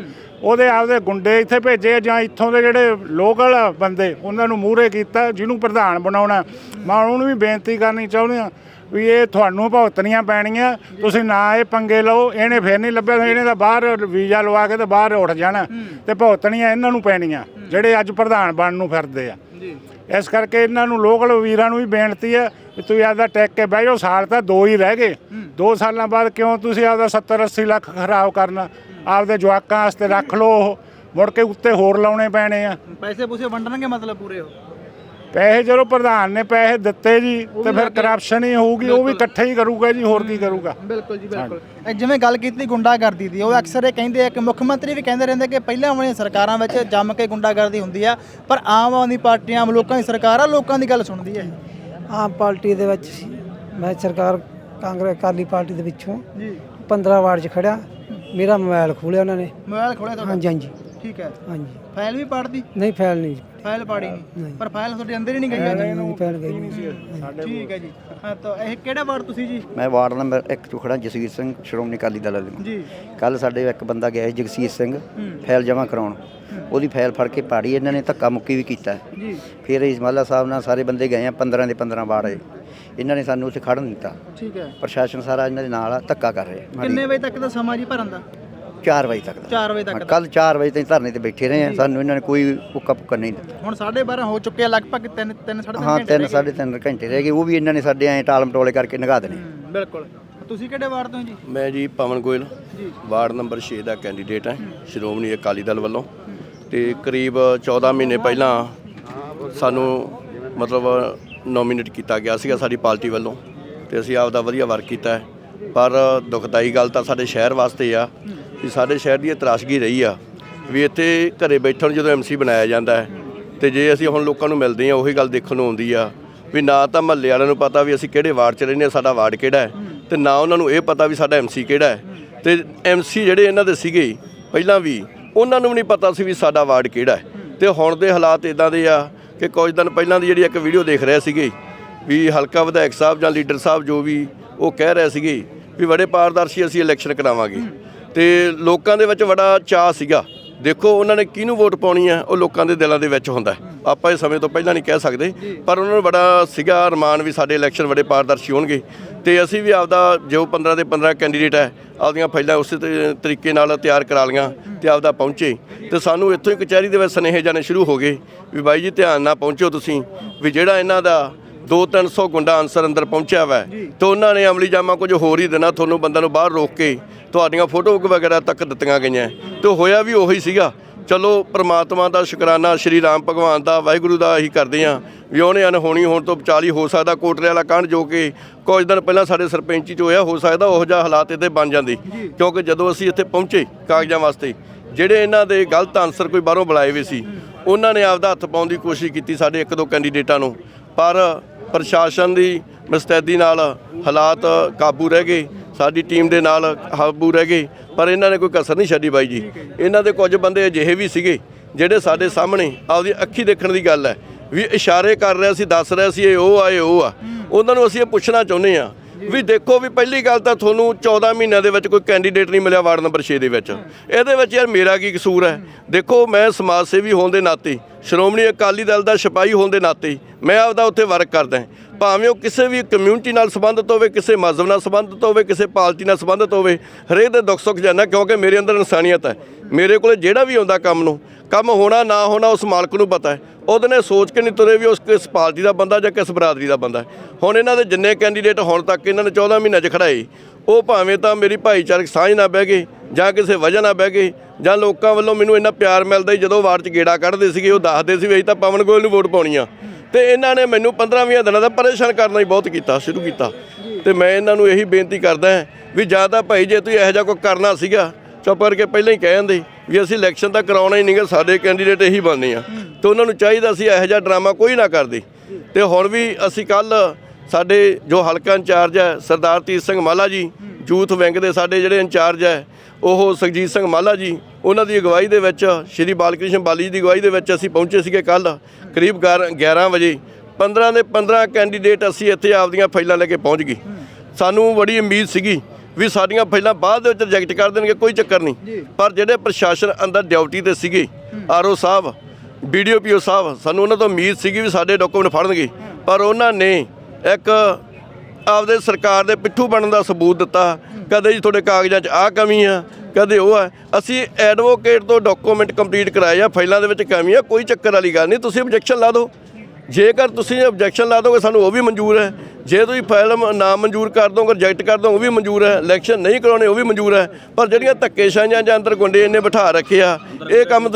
ਉਹਦੇ ਆਪਦੇ ਗੁੰਡੇ ਇੱਥੇ ਭੇਜੇ ਆ ਜਾਂ ਇੱਥੋਂ ਦੇ ਜਿਹੜੇ ਲੋਕਲ ਬੰਦੇ ਉਹਨਾਂ ਨੂੰ ਮੂਹਰੇ ਕੀਤਾ ਜਿਹਨੂੰ ਪ੍ਰਧਾਨ ਬਣਾਉਣਾ। ਮੈਂ ਉਹਨੂੰ ਵੀ ਬੇਨਤੀ ਕਰਨੀ ਚਾਹੁੰਦੀ ਆ ਵੀ ਇਹ ਤੁਹਾਨੂੰ ਭੁਗਤਣੀਆਂ ਪੈਣੀਆਂ ਤੁਸੀਂ ਨਾ ਇਹ ਪੰਗੇ ਲਓ ਇਹਨੇ ਫੇਰ ਨਹੀਂ ਲੱਭਿਆ ਇਹਨੇ ਤਾਂ ਬਾਹਰ ਵੀਜ਼ਾ ਲਵਾ ਕੇ ਤੇ ਬਾਹਰ ਉੱਠ ਜਾਣਾ ਤੇ ਭੁਗਤਣੀਆਂ ਇਹਨਾਂ ਨੂੰ ਪੈਣੀਆਂ ਜਿਹੜੇ ਅੱਜ ਪ੍ਰਧਾਨ ਬਣਨ ਨੂੰ ਫਿਰਦੇ ਆ। ਜੀ। ਇਸ ਕਰਕੇ ਇਹਨਾਂ ਨੂੰ ਲੋਕਲ ਵੀਰਾਂ ਨੂੰ ਵੀ ਬੇਨਤੀ ਹੈ ਵੀ ਤੁਸੀਂ ਆਪਦਾ ਟੈਕ ਕੇ ਬਹਿ ਜਾਓ ਸਾਲ ਤਾਂ ਦੋ ਹੀ ਰਹਿ ਗਏ। ਦੋ ਸਾਲਾਂ ਬਾਅਦ ਕਿਉਂ ਤੁਸੀਂ ਆਪਦਾ 70 80 ਲੱਖ ਖਰਾਬ ਕਰਨਾ? ਆਪਦੇ ਜਵਾਕਾਂ ਵਾਸਤੇ ਰੱਖ ਲਓ ਉਹ ਮੁੜ ਕੇ ਉੱਤੇ ਹੋਰ ਲਾਉਣੇ ਪੈਣੇ ਆ। ਪੈਸੇ ਪੂਸੇ ਵੰਡਣਗੇ ਮਤਲਬ ਪੂਰੇ ਹੋ ਪੈਸੇ ਜਦੋਂ ਪ੍ਰਧਾਨ ਨੇ ਪੈਸੇ ਦਿੱਤੇ ਜੀ ਤੇ ਫਿਰ ਕਰਪਸ਼ਨ ਹੀ ਹੋਊਗੀ ਉਹ ਵੀ ਇਕੱਠੇ ਹੀ ਕਰੂਗਾ ਜੀ ਹੋਰ ਕੀ ਕਰੂਗਾ। ਬਿਲਕੁਲ ਜੀ ਬਿਲਕੁਲ। ਇਹ ਜਿਵੇਂ ਗੱਲ ਕੀਤੀ ਗੁੰਡਾਗਰਦੀ ਦੀ ਉਹ ਅਕਸਰ ਇਹ ਕਹਿੰਦੇ ਆ ਕਿ ਮੁੱਖ ਮੰਤਰੀ ਵੀ ਕਹਿੰਦੇ ਰਹਿੰਦੇ ਕਿ ਪਹਿਲਾਂ ਵਾਲੀਆਂ ਸਰਕਾਰਾਂ ਵਿੱਚ ਜੰਮ ਕੇ ਗੁੰਡਾਗਰਦੀ ਹੁੰਦੀ ਆ ਪਰ ਆਮ ਆਦਮੀ ਪਾਰਟੀਆਂ ਆਮ ਲੋਕਾਂ ਦੀ ਸਰਕਾਰ ਆ ਲੋਕਾਂ ਦੀ ਗੱਲ ਸੁਣਦੀ ਹੈ ਆਮ ਪਾਰਟੀ ਦੇ ਵਿੱਚ। ਮੈਂ ਸਰਕਾਰ ਕਾਂਗਰਸ ਅਕਾਲੀ ਪਾਰਟੀ ਦੇ ਵਿੱਚੋਂ ਜੀ। 15 ਵਾਰਡ 'ਚ ਖੜਿਆ ਮੇਰਾ ਮੋਬਾਈਲ ਖੋਲਿਆ ਉਹਨਾਂ ਨੇ। ਮੋਬਾਈਲ ਖੋਲਿਆ ਤੁਹਾਡਾ? ਹਾਂਜੀ ਹਾਂਜੀ। ਠੀਕ ਹੈ। ਹਾਂਜੀ। ਫਾਈਲ ਵੀ ਪਾੜਦੀ ਨਹੀਂ ਫੈਲ ਨਹੀਂ। ਫਾਈਲ ਪਾੜੀ ਨਹੀਂ। ਪਰ ਫਾਈਲ ਤੁਹਾਡੇ ਅੰਦਰ ਹੀ ਨਹੀਂ ਗਈ ਅੱਜ ਨਹੀਂ ਫੈਲ ਗਈ। ਨਹੀਂ। ਠੀਕ ਹੈ ਜੀ। ਹਾਂ ਤਾਂ ਇਹ ਕਿਹੜਾ ਵਾਰਡ ਤੁਸੀਂ ਜੀ? ਮੈਂ ਵਾਰਡ ਨੰਬਰ 1 ਤੋਂ ਖੜਾ ਜਸਵੀਰ ਸਿੰਘ ਸ਼੍ਰੋਮਣੀ ਅਕਾਲੀ ਦਲ ਵੱਲੋਂ ਜੀ। ਕੱਲ। ਸਾਡੇ ਇੱਕ ਬੰਦਾ ਗਿਆ ਸੀ ਜਗਸੀਰ ਸਿੰਘ ਫਾਈਲ ਜਮ੍ਹਾਂ ਕਰਾਉਣ। ਉਹਦੀ ਫਾਈਲ ਫੜ ਕੇ ਪਾੜੀ ਇਹਨਾਂ ਨੇ ਧੱਕਾ ਮੁੱਕੀ ਵੀ ਕੀਤਾ। ਜੀ। ਫਿਰ ਇਸਮਾਲਾ ਸਾਹਿਬ ਨਾਲ ਸਾਰੇ ਬੰਦੇ ਗਏ ਆ 15 ਦੇ 15 ਵਾਰਡ ਇਹਨਾਂ ਨੇ ਸਾਨੂੰ ਉੱਥੇ ਖੜਨ ਦਿੱਤਾ। ਠੀਕ ਹੈ। ਪ੍ਰਸ਼ਾਸਨ ਸਾਰਾ ਇਹਨਾਂ ਦੇ ਨਾਲ ਧੱਕਾ ਕਰ ਰਿਹਾ। ਕਿੰਨੇ ਵਜੇ ਤੱਕ ਦਾ ਸਮਾਂ ਜੀ ਭਰਨ ਦਾ? 4 ਵਜੇ ਤੱਕ ਦਾ। 4 ਵਜੇ ਤੱਕ ਕੱਲ 4 ਵਜੇ ਤਾਈਂ ਧਰਨੇ ਤੇ ਬੈਠੇ ਰਹੇ ਆ ਸਾਨੂੰ ਇਹਨਾਂ ਨੇ ਕੋਈ ਉੱਕਾ ਪੁੱਕਾ ਨਹੀਂ ਦਿੱਤਾ। ਹੁਣ 12:30 ਹੋ ਚੁੱਕੇ ਆ ਲਗਭਗ 3 3 3.5 ਹਾਂ ਤਿੰਨ ਸਾਢੇ ਤਿੰਨ ਘੰਟੇ ਰਹਿ ਗਏ। ਉਹ ਵੀ ਇਹਨਾਂ ਨੇ ਸਾਡੇ ਐਂ ਟਾਲ ਮਟੋਲੇ ਕਰਕੇ ਨਗਾ ਦੇਣੇ। ਬਿਲਕੁਲ। ਤੁਸੀਂ ਕਿਹੜੇ ਵਾਰਡ ਤੋਂ ਜੀ? ਮੈਂ ਜੀ ਪਵਨ ਗੋਇਲ। ਵਾਰਡ ਨੰਬਰ 6 ਦਾ ਕੈਂਡੀਡੇਟ ਹਾਂ। ਸ਼੍ਰੋਮਣੀ ਅਕਾਲੀ ਦਲ ਵੱਲੋਂ। ਤੇ ਕਰੀਬ 14 ਮਹੀਨੇ ਪਹਿਲਾਂ ਸਾਨੂੰ ਮਤਲਬ ਨੋਮੀਨੇਟ ਕੀਤਾ ਗਿਆ ਸੀਗਾ ਸਾਡੀ ਪਾਰਟੀ ਵੱਲੋਂ। ਤੇ ਅਸੀਂ ਆਪ ਦਾ ਵਧੀਆ ਵਰਕ ਕੀਤਾ ਹੈ। ਪਰ ਦੁਖਦਾਈ ਗੱਲ ਤਾਂ ਸਾਡੇ ਸ਼ਹਿਰ ਵਾਸਤੇ ਆ। ਵੀ ਸਾਡੇ ਸ਼ਹਿਰ ਦੀ ਇਹ ਤਰਾਸ਼ਗੀ ਰਹੀ ਆ, ਵੀ ਇੱਥੇ ਘਰੇ ਬੈਠਣ ਨੂੰ ਜਦੋਂ ਐਮਸੀ ਬਣਾਇਆ ਜਾਂਦਾ ਹੈ, ਤੇ ਜੇ ਅਸੀਂ ਹੁਣ ਲੋਕਾਂ ਨੂੰ ਮਿਲਦੇ ਆ ਉਹੀ ਗੱਲ ਦੇਖਣ ਨੂੰ ਆਉਂਦੀ ਆ, ਵੀ ਨਾ ਤਾਂ ਮਹੱਲੇ ਵਾਲਿਆਂ ਨੂੰ ਪਤਾ ਵੀ ਅਸੀਂ ਕਿਹੜੇ ਵਾਰਡ 'ਚ ਰਹਿੰਦੇ ਹਾਂ, ਸਾਡਾ ਵਾਰਡ ਕਿਹੜਾ ਹੈ, ਤੇ ਨਾ ਉਹਨਾਂ ਨੂੰ ਇਹ ਪਤਾ ਵੀ ਸਾਡਾ ਐਮਸੀ ਕਿਹੜਾ ਹੈ। ਤੇ ਐਮਸੀ ਜਿਹੜੇ ਇਹਨਾਂ ਦੇ ਸੀਗੇ ਪਹਿਲਾਂ ਵੀ, ਉਹਨਾਂ ਨੂੰ ਵੀ ਨਹੀਂ ਪਤਾ ਸੀ ਵੀ ਸਾਡਾ ਵਾਰਡ ਕਿਹੜਾ ਹੈ। ਤੇ ਹੁਣ ਦੇ ਹਾਲਾਤ ਇਦਾਂ ਦੇ ਆ ਕਿ ਕੁਝ ਦਿਨ ਪਹਿਲਾਂ ਦੀ ਜਿਹੜੀ ਇੱਕ ਵੀਡੀਓ ਦੇਖ ਰਹੇ ਸੀਗੇ, ਵੀ ਹਲਕਾ ਵਿਧਾਇਕ ਸਾਹਿਬ ਜਾਂ ਲੀਡਰ ਸਾਹਿਬ ਜੋ ਵੀ ਉਹ ਕਹਿ ਰਹੇ ਸੀਗੇ, ਵੀ ਬੜੇ ਪਾਰਦਰਸ਼ੀ ਅਸੀਂ ਇਲੈਕਸ਼ਨ ਕਰਾਵਾਂਗੇ। ਤੇ ਲੋਕਾਂ ਦੇ ਵਿੱਚ ਬੜਾ ਚਾਅ ਸੀਗਾ। ਦੇਖੋ, ਉਹਨਾਂ ਨੇ ਕਿਹਨੂੰ ਵੋਟ ਪਾਉਣੀ ਹੈ, ਉਹ ਲੋਕਾਂ ਦੇ ਦਿਲਾਂ ਦੇ ਵਿੱਚ ਹੁੰਦਾ ਆਪਾਂ ਇਹ ਸਮੇਂ ਤੋਂ ਪਹਿਲਾਂ ਨਹੀਂ ਕਹਿ ਸਕਦੇ, ਪਰ ਉਹਨਾਂ ਨੂੰ ਬੜਾ ਸੀਗਾ ਅਰਮਾਨ ਵੀ ਸਾਡੇ ਇਲੈਕਸ਼ਨ ਬੜੇ ਪਾਰਦਰਸ਼ੀ ਹੋਣਗੇ। ਤੇ ਅਸੀਂ ਵੀ ਆਪਦਾ ਜੋ 15 ਦੇ 15 ਕੈਂਡੀਡੇਟ ਹੈ, ਆਪਦੀਆਂ ਫਾਈਲਾਂ ਉਸੇ ਤਰੀਕੇ ਨਾਲ ਤਿਆਰ ਕਰਾ ਲੀਆਂ ਤੇ ਆਪਦਾ ਪਹੁੰਚੇ। ਤੇ ਸਾਨੂੰ ਇੱਥੋਂ ਹੀ ਕਚਹਿਰੀ ਦੇ ਵਿੱਚ ਸੁਨੇਹੇ ਜਾਣੇ ਸ਼ੁਰੂ ਹੋ ਗਏ ਵੀ ਬਾਈ ਜੀ ਧਿਆਨ ਨਾਲ ਪਹੁੰਚੋ ਤੁਸੀਂ, ਵੀ ਜਿਹੜਾ ਇਹਨਾਂ ਦਾ 2-300 ਗੁੰਡਾ ਅਨਸਰ ਅੰਦਰ ਪਹੁੰਚਿਆ ਵਾ, ਤੇ ਉਹਨਾਂ ਨੇ ਅਮਲੀ ਜਾਮਾ ਕੁਝ ਹੋਰ ਹੀ ਦੇਣਾ, ਤੁਹਾਨੂੰ ਬੰਦਿਆਂ ਨੂੰ ਬਾਹਰ ਰੋਕ ਕੇ ਤੁਹਾਡੀਆਂ ਫੋਟੋ ਵਗੈਰਾ ਤੱਕ ਦਿੱਤੀਆਂ ਗਈਆਂ। ਤੇ ਹੋਇਆ ਵੀ ਉਹੀ ਸੀਗਾ। ਚਲੋ, ਪ੍ਰਮਾਤਮਾ ਦਾ ਸ਼ੁਕਰਾਨਾ, ਸ਼੍ਰੀ ਰਾਮ ਭਗਵਾਨ ਦਾ, ਵਾਹਿਗੁਰੂ ਦਾ ਅਸੀਂ ਕਰਦੇ ਹਾਂ। ਵੀ ਉਹਨੇ ਅਨਹੋਣੀ ਹੋਣ ਤੋਂ ਵਿਚਾਲੀ ਹੋ ਸਕਦਾ ਕੋਟਰੇ ਵਾਲਾ ਕਾਂਡ ਜੋ ਕਿ ਕੁਝ ਦਿਨ ਪਹਿਲਾਂ ਸਾਡੇ ਸਰਪੰਚੀ ਚ ਹੋਇਆ, ਹੋ ਸਕਦਾ ਉਹੋ ਜਿਹਾ ਹਾਲਾਤ ਇੱਥੇ ਬਣ ਜਾਂਦੇ। ਕਿਉਂਕਿ ਜਦੋਂ ਅਸੀਂ ਇੱਥੇ ਪਹੁੰਚੇ ਕਾਗਜ਼ਾਂ ਵਾਸਤੇ, ਜਿਹੜੇ ਇਹਨਾਂ ਦੇ ਗਲਤ ਆਨਸਰ ਕੋਈ ਬਾਹਰੋਂ ਬੁਲਾਏ ਹੋਏ ਸੀ, ਉਹਨਾਂ ਨੇ ਆਪਦਾ ਹੱਥ ਪਾਉਣ ਦੀ ਕੋਸ਼ਿਸ਼ ਕੀਤੀ ਸਾਡੇ ਇੱਕ ਦੋ ਕੈਂਡੀਡੇਟਾਂ ਨੂੰ। ਪਰ ਪ੍ਰਸ਼ਾਸਨ ਦੀ ਮੁਸਤੈਦੀ ਨਾਲ ਹਾਲਾਤ ਕਾਬੂ ਰਹਿ ਗਏ। ਸਾਡੀ ਟੀਮ ਦੇ ਨਾਲ ਹਾਬੂ ਰਹਿ ਗਏ ਪਰ ਇਹਨਾਂ ਨੇ ਕੋਈ ਕਸਰ ਨਹੀਂ ਛੱਡੀ ਬਾਈ ਜੀ। ਇਹਨਾਂ ਦੇ ਕੁਝ ਬੰਦੇ ਅਜਿਹੇ ਵੀ ਸੀਗੇ ਜਿਹੜੇ ਸਾਡੇ ਸਾਹਮਣੇ ਆਪਦੀ ਅੱਖੀ ਦੇਖਣ ਦੀ ਗੱਲ ਹੈ। ਵੀ ਇਸ਼ਾਰੇ ਕਰ ਰਿਹਾ ਸੀ, ਦੱਸ ਰਿਹਾ ਸੀ, ਇਹ ਉਹ ਆ, ਇਹ ਉਹ ਆ। ਉਹਨਾਂ ਨੂੰ ਅਸੀਂ ਇਹ ਪੁੱਛਣਾ ਚਾਹੁੰਦੇ ਆ ਵੀ ਦੇਖੋ ਵੀ ਪਹਿਲੀ ਗੱਲ ਤਾਂ ਤੁਹਾਨੂੰ 14 ਮਹੀਨਿਆਂ ਦੇ ਵਿੱਚ ਕੋਈ ਕੈਂਡੀਡੇਟ ਨਹੀਂ ਮਿਲਿਆ ਵਾਰਡ ਨੰਬਰ 6 ਦੇ ਵਿੱਚ। ਇਹਦੇ ਵਿੱਚ ਯਾਰ ਮੇਰਾ ਕੀ ਕਸੂਰ ਹੈ? ਦੇਖੋ, ਮੈਂ ਸਮਾਜ ਸੇਵੀ ਹੋਣ ਦੇ ਨਾਤੇ, ਸ਼੍ਰੋਮਣੀ ਅਕਾਲੀ ਦਲ ਦਾ ਸਿਪਾਹੀ ਹੋਣ ਦੇ ਨਾਤੇ, ਮੈਂ ਆਪਦਾ ਉੱਥੇ ਵਰਕ ਕਰਦਾ ਭਾਵੇਂ ਉਹ ਕਿਸੇ ਵੀ ਕਮਿਊਨਿਟੀ ਨਾਲ ਸੰਬੰਧਿਤ ਹੋਵੇ, ਕਿਸੇ ਮਜ਼ਹਬ ਨਾਲ ਸੰਬੰਧਿਤ ਹੋਵੇ, ਕਿਸੇ ਪਾਰਟੀ ਨਾਲ ਸੰਬੰਧਿਤ ਹੋਵੇ, ਹਰੇਕ ਦੇ ਦੁੱਖ ਸੁੱਖ ਜਾਣਾ ਕਿਉਂਕਿ ਮੇਰੇ ਅੰਦਰ ਇਨਸਾਨੀਅਤ ਹੈ। ਮੇਰੇ ਕੋਲੇ ਜਿਹੜਾ ਵੀ ਆਉਂਦਾ ਕੰਮ ਨੂੰ, ਕੰਮ ਹੋਣਾ, ਨਾ ਹੋਣਾ ਉਸ ਮਾਲਕ ਨੂੰ ਪਤਾ ਹੈ। ਉਹਦੇ ਨੇ ਸੋਚ ਕੇ ਨਹੀਂ ਤੁਰੇ ਵੀ ਉਸ ਕਿਸ ਪਾਰਟੀ ਦਾ ਬੰਦਾ ਜਾਂ ਕਿਸ ਬਰਾਦਰੀ ਦਾ ਬੰਦਾ ਹੁਣ ਇਹਨਾਂ ਦੇ ਜਿੰਨੇ ਕੈਂਡੀਡੇਟ ਹੁਣ ਤੱਕ ਇਹਨਾਂ ਨੇ 14 ਮਹੀਨਿਆਂ 'ਚ ਖੜਾਏ ਉਹ ਭਾਵੇਂ ਤਾਂ ਮੇਰੀ ਭਾਈਚਾਰਕ ਸਾਂਝ ਨਾਲ ਬਹਿ ਗਏ ਜਾਂ ਕਿਸੇ ਵਜ੍ਹਾ ਨਾਲ ਬਹਿ ਗਏ ਜਾਂ ਲੋਕਾਂ ਵੱਲੋਂ ਮੈਨੂੰ ਇੰਨਾ ਪਿਆਰ ਮਿਲਦਾ ਸੀ ਜਦੋਂ ਵਾਰਡ 'ਚ ਗੇੜਾ ਕੱਢਦੇ ਸੀਗੇ, ਉਹ ਦੱਸਦੇ ਸੀ ਵੀ ਅਸੀਂ ਤਾਂ ਪਵਨ ਗੋਇਲ ਨੂੰ ਵੋਟ ਪਾਉਣੀ ਆ। ਤੇ ਇਹਨਾਂ ਨੇ ਮੈਨੂੰ 15-20 ਦਿਨਾਂ ਦਾ ਪਰੇਸ਼ਾਨ ਕਰਨਾ ਹੀ ਬਹੁਤ ਕੀਤਾ, ਸ਼ੁਰੂ ਕੀਤਾ। ਤੇ ਮੈਂ ਇਹਨਾਂ ਨੂੰ ਇਹੀ ਬੇਨਤੀ ਕਰਦਾ ਹਾਂ ਵੀ ਜ਼ਿਆਦਾ ਭਾਈ ਜੇ ਤੁਸੀਂ ਇਹੋ ਜਿਹਾ ਕੋਈ ਕਰਨਾ ਸੀਗਾ, ਚੁੱਪ ਕਰਕੇ ਪਹਿਲਾਂ ਹੀ ਕਹਿ ਜਾਂਦੇ ਵੀ ਅਸੀਂ ਇਲੈਕਸ਼ਨ ਤਾਂ ਕਰਾਉਣਾ ਹੀ ਨਹੀਂਗਾ, ਸਾਡੇ ਕੈਂਡੀਡੇਟ ਇਹੀ ਬਣਨੇ ਆ। ਤੇ ਉਹਨਾਂ ਨੂੰ ਚਾਹੀਦਾ ਸੀ ਇਹੋ ਜਿਹਾ ਡਰਾਮਾ ਕੋਈ ਨਾ ਕਰਦੇ। ਤੇ ਹੁਣ ਵੀ ਅਸੀਂ ਕੱਲ ਸਾਡੇ ਜੋ ਹਲਕਾ ਇੰਚਾਰਜ ਹੈ ਸਰਦਾਰ ਤੀਰ ਸਿੰਘ ਮਾਲਾ ਜੀ ਯੂਥ ਵਿੰਗ ਦੇ ਸਾਡੇ ਜਿਹੜੇ ਇੰਚਾਰਜ ਹੈ ਉਹ ਸੁਖਜੀਤ ਸਿੰਘ ਮਾਲਾ ਜੀ ਉਹਨਾਂ ਦੀ ਅਗਵਾਈ ਦੇ ਵਿੱਚ ਸ਼੍ਰੀ ਬਾਲਕ੍ਰਿਸ਼ਨ ਬਾਲੀ ਜੀ ਦੀ ਅਗਵਾਈ ਦੇ ਵਿੱਚ ਅਸੀਂ ਪਹੁੰਚੇ ਸੀਗੇ ਕੱਲ ਕਰੀਬ 11 ਵਜੇ। 15 ਦੇ 15 ਕੈਂਡੀਡੇਟ ਅਸੀਂ ਇੱਥੇ ਆਪਦੀਆਂ ਫਾਈਲਾਂ ਲੈ ਕੇ ਪਹੁੰਚ ਗਏ। ਸਾਨੂੰ ਬੜੀ ਉਮੀਦ ਸੀਗੀ ਵੀ ਸਾਡੀਆਂ ਫਾਈਲਾਂ ਬਾਅਦ ਦੇ ਵਿੱਚ ਰਿਜੈਕਟ ਕਰ ਦੇਣਗੇ ਕੋਈ ਚੱਕਰ ਨਹੀਂ। ਪਰ ਜਿਹੜੇ ਪ੍ਰਸ਼ਾਸਨ ਅੰਦਰ ਡਿਊਟੀ ਤੇ ਸੀਗੇ ਆਰਓ ਸਾਹਿਬ ਬੀਡੀਓਪੀਓ ਸਾਹਿਬ ਸਾਨੂੰ ਉਹਨਾਂ ਤੋਂ ਉਮੀਦ ਸੀਗੀ ਵੀ ਸਾਡੇ ਡਾਕੂਮੈਂਟ ਫੜਨਗੇ। ਪਰ ਉਹਨਾਂ ਨੇ ਇੱਕ ਆਪਦੇ ਸਰਕਾਰ ਦੇ ਪਿੱਠੂ ਬਣਨ ਦਾ ਸਬੂਤ ਦਿੱਤਾ। ਕਦੇ ਜੀ ਤੁਹਾਡੇ ਕਾਗਜ਼ਾਂ 'ਚ ਆਹ ਕਮੀ ਆ, ਕਦੇ ਉਹ ਆ। ਅਸੀਂ ਐਡਵੋਕੇਟ ਤੋਂ ਡਾਕੂਮੈਂਟ ਕੰਪਲੀਟ ਕਰਾਏ ਆ, ਫਾਈਲਾਂ ਦੇ ਵਿੱਚ ਕਮੀ ਆ, ਕੋਈ ਚੱਕਰ ਵਾਲੀ ਗੱਲ ਨਹੀਂ। ਤੁਸੀਂ ਆਬਜੈਕਸ਼ਨ ਲਾ ਦਿਓ। ਜੇਕਰ ਤੁਸੀਂ ਆਬਜੈਕਸ਼ਨ ਲਾ ਦੋਗੇ, ਸਾਨੂੰ ਉਹ ਵੀ ਮਨਜ਼ੂਰ ਹੈ। ਜੇ ਤੁਸੀਂ ਫਾਈਲ ਨਾ ਮਨਜ਼ੂਰ ਕਰ ਦੋਗੇ ਰਿਜੈਕਟ ਕਰ ਦੋਗੇ, ਉਹ ਵੀ ਮਨਜ਼ੂਰ ਹੈ। ਇਲੈਕਸ਼ਨ ਨਹੀਂ ਕਰਾਉਣੇ, ਉਹ ਵੀ ਮਨਜ਼ੂਰ ਹੈ। ਪਰ ਜਿਹੜੀਆਂ ਧੱਕੇਸ਼ਾਹੀਆਂ ਜਾਂ ਅੰਦਰ ਗੁੰਡੇ ਇਹਨੇ ਬਿਠਾ ਰੱਖੇ ਆ, ਇਹ ਕੰਮ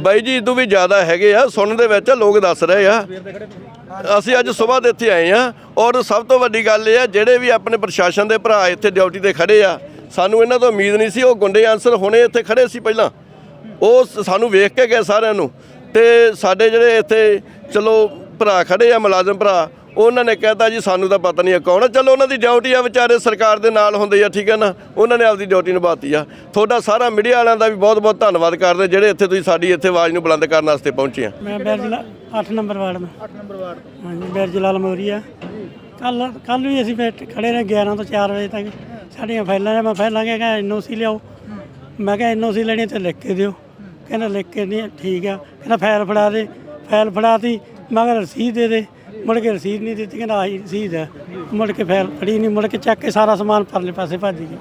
ਬਾਈ ਜੀ, ਇਦੋਂ ਵੀ ਜ਼ਿਆਦਾ ਹੈਗੇ ਆ। ਸੁਣਨ ਦੇ ਵਿੱਚ ਲੋਕ ਦੱਸ ਰਹੇ ਆ। ਅਸੀਂ ਅੱਜ ਸਵੇਰ ਦੇ ਇੱਥੇ ਆਏ ਆ। ਔਰ ਸਭ ਤੋਂ ਵੱਡੀ ਗੱਲ ਇਹ ਆ, ਜਿਹੜੇ ਵੀ ਆਪਣੇ ਪ੍ਰਸ਼ਾਸਨ ਦੇ ਭਰਾ ਇੱਥੇ ਡਿਊਟੀ ਤੇ ਖੜੇ ਆ, ਸਾਨੂੰ ਇਹਨਾਂ ਤੋਂ ਉਮੀਦ ਨਹੀਂ ਸੀ, ਉਹ ਗੁੰਡੇ ਆਨਸਰ ਹੁਣੇ ਇੱਥੇ ਖੜੇ ਸੀ ਪਹਿਲਾਂ। ਉਹ ਸਾਨੂੰ ਵੇਖ ਕੇ ਗਏ ਸਾਰਿਆਂ ਨੂੰ। ਤੇ ਸਾਡੇ ਜਿਹੜੇ ਇੱਥੇ ਚਲੋ ਭਰਾ ਖੜੇ ਆ ਮੁਲਾਜ਼ਮ ਭਰਾ ਉਹਨਾਂ ਨੇ ਕਹਿਤਾ ਜੀ ਸਾਨੂੰ ਤਾਂ ਪਤਾ ਨਹੀਂ ਹੈ ਕੌਣ ਆ। ਚਲੋ ਉਹਨਾਂ ਦੀ ਡਿਊਟੀ ਆ ਵਿਚਾਰੇ ਸਰਕਾਰ ਦੇ ਨਾਲ ਹੁੰਦੇ ਆ ਠੀਕ ਹੈ ਨਾ? ਉਹਨਾਂ ਨੇ ਆਪਦੀ ਡਿਊਟੀ ਨਿਭਾਤੀ ਆ। ਤੁਹਾਡਾ ਸਾਰਾ ਮੀਡੀਆ ਵਾਲਿਆਂ ਦਾ ਵੀ ਬਹੁਤ ਬਹੁਤ ਧੰਨਵਾਦ ਕਰਦੇ ਜਿਹੜੇ ਇੱਥੇ ਤੁਸੀਂ ਸਾਡੀ ਇੱਥੇ ਆਵਾਜ਼ ਨੂੰ ਬੁਲੰਦ ਕਰਨ ਵਾਸਤੇ ਪਹੁੰਚੇ ਆ। ਮੈਂ ਬਿਰਜਲਾ 8 ਨੰਬਰ ਵਾਰਡ ਦਾ। 8 ਨੰਬਰ ਵਾਰਡ ਹਾਂਜੀ ਬਿਰਜਲਾਲ ਮੋਰੀਆ ਕੱਲ ਕੱਲ ਵੀ ਅਸੀਂ ਖੜੇ ਰਹੇ 11 ਤੋਂ 4 ਵਜੇ ਤੱਕ। ਸਾਡੀਆਂ ਫਾਈਲਾਂ ਨੇ ਮੈਂ ਫਾਈਲਾਂ ਕਿਹਾ ਕਿ ਐਨਓਸੀ ਲਿਆਓ। ਮੈਂ ਕਿਹਾ ਐਨਓਸੀ ਲੈਣੀ ਤੇ ਲਿਖ ਕੇ ਦਿਓ। ਕਹਿੰਦਾ ਲਿਖ ਕੇ ਨਹੀਂ, ਠੀਕ ਆ। ਕਹਿੰਦਾ ਫਾਈਲ ਫੜਾ ਦੇ, ਫਾਈਲ ਫੜਾਤੀ, ਮੈਂ ਕਿਹਾ ਰਸੀਦ ਦੇ ਦੇ। ਮੁੜ ਕੇ ਰਸੀਦ ਨਹੀਂ ਦਿੱਤੀ, ਕਹਿੰਦਾ ਆਹੀ ਰਸੀਦ ਹੈ ਮੁੜ ਕੇ ਫਾਈਲ ਫੜੀ ਨਹੀਂ, ਮੁੜ ਕੇ ਚੱਕ ਕੇ ਸਾਰਾ ਸਮਾਨ ਪਰਲੇ ਪਾਸੇ ਭੱਜ ਗਏ